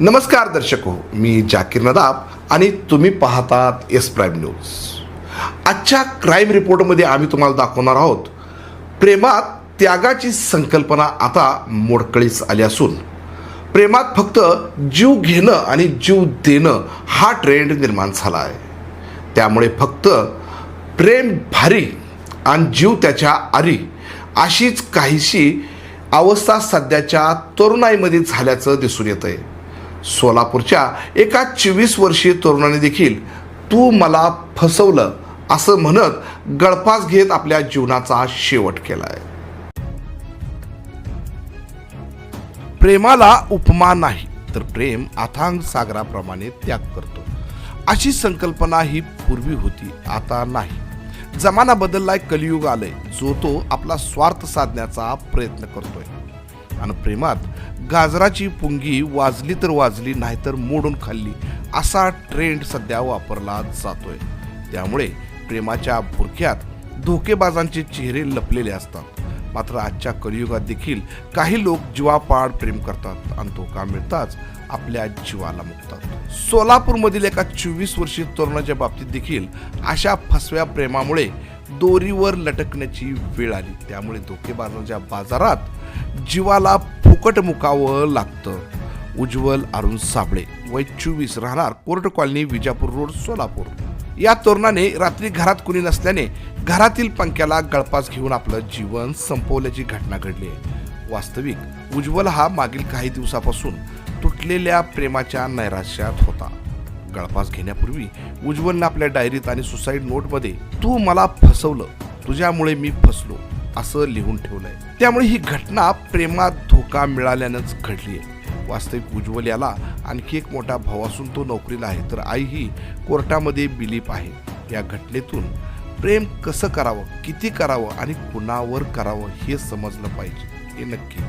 नमस्कार दर्शक हो मी जाकीर नदाब आणि तुम्ही पाहतात एस प्राईम न्यूज आजच्या क्राईम रिपोर्टमध्ये आम्ही तुम्हाला दाखवणार आहोत प्रेमात त्यागाची संकल्पना आता मोडकळीस आली असून प्रेमात फक्त जीव घेणं आणि जीव देणं हा ट्रेंड निर्माण झाला आहे त्यामुळे फक्त प्रेम भारी आणि जीव त्याच्या आरी अशीच काहीशी अवस्था सध्याच्या तरुणाईमध्ये झाल्याचं दिसून येत आहे सोलापूरच्या एका चोवीस वर्षीय तरुणाने देखील तू मला फसवलं असं म्हणत गळफास घेत आपल्या जीवनाचा शेवट केला आहे प्रेमाला उपमा नाही तर प्रेम अथांग सागराप्रमाणे त्याग करतो. अशी संकल्पना ही पूर्वी होती आता नाही. जमाना बदललाय कलियुग आलंय जो तो आपला स्वार्थ साधण्याचा प्रयत्न करतोय. आणि प्रेमात गाजराची पुंगी वाजली तर वाजली नाहीतर मोडून खाल्ली असा ट्रेंड सध्या वापरला जातोय. त्यामुळे प्रेमाच्या बुरख्यात धोकेबाजांचे चेहरे लपलेले असतात. मात्र आजच्या कलियुगात देखील काही लोक जीवापाड प्रेम करतात आणि धोका मिळताच आपल्या जीवाला मुकतात. सोलापूरमधील एका चोवीस वर्षीय तरुणाच्या बाबतीत देखील अशा फसव्या प्रेमामुळे दोरीवर लटकण्याची वेळ आली. त्यामुळे धोकेबाजांच्या बाजारात जीवाला फुकट मुकावं लागतं. उज्ज्वल अरुण साबळे वय चोवीस राहणार court colony Vijapur road Solapur. या तरुणाने रात्री घरात कुणी नसल्याने घरातील पंख्याला गळपास घेऊन आपलं जीवन संपवल्याची घटना घडली आहे. वास्तविक उज्ज्वल हा मागील काही दिवसापासून तुटलेल्या प्रेमाच्या नैराश्यात होता. गळपास घेण्यापूर्वी उज्ज्वलनं आपल्या डायरीत आणि सुसाईड नोटमध्ये तू मला फसवलं. तुझ्यामुळे मी फसलो. असं लिहून ठेवलंय. त्यामुळे ही घटना प्रेमात धोका मिळाल्यानंच घडली आहे वास्तविक उज्ज्वल याला आणखी एक मोठा भाऊ असून तो नोकरीला आहे तर आई ही कोर्टामध्ये बिलीप आहे. या घटनेतून प्रेम कसं करावं किती करावं आणि कुणावर करावं हे समजलं पाहिजे. हे नक्की.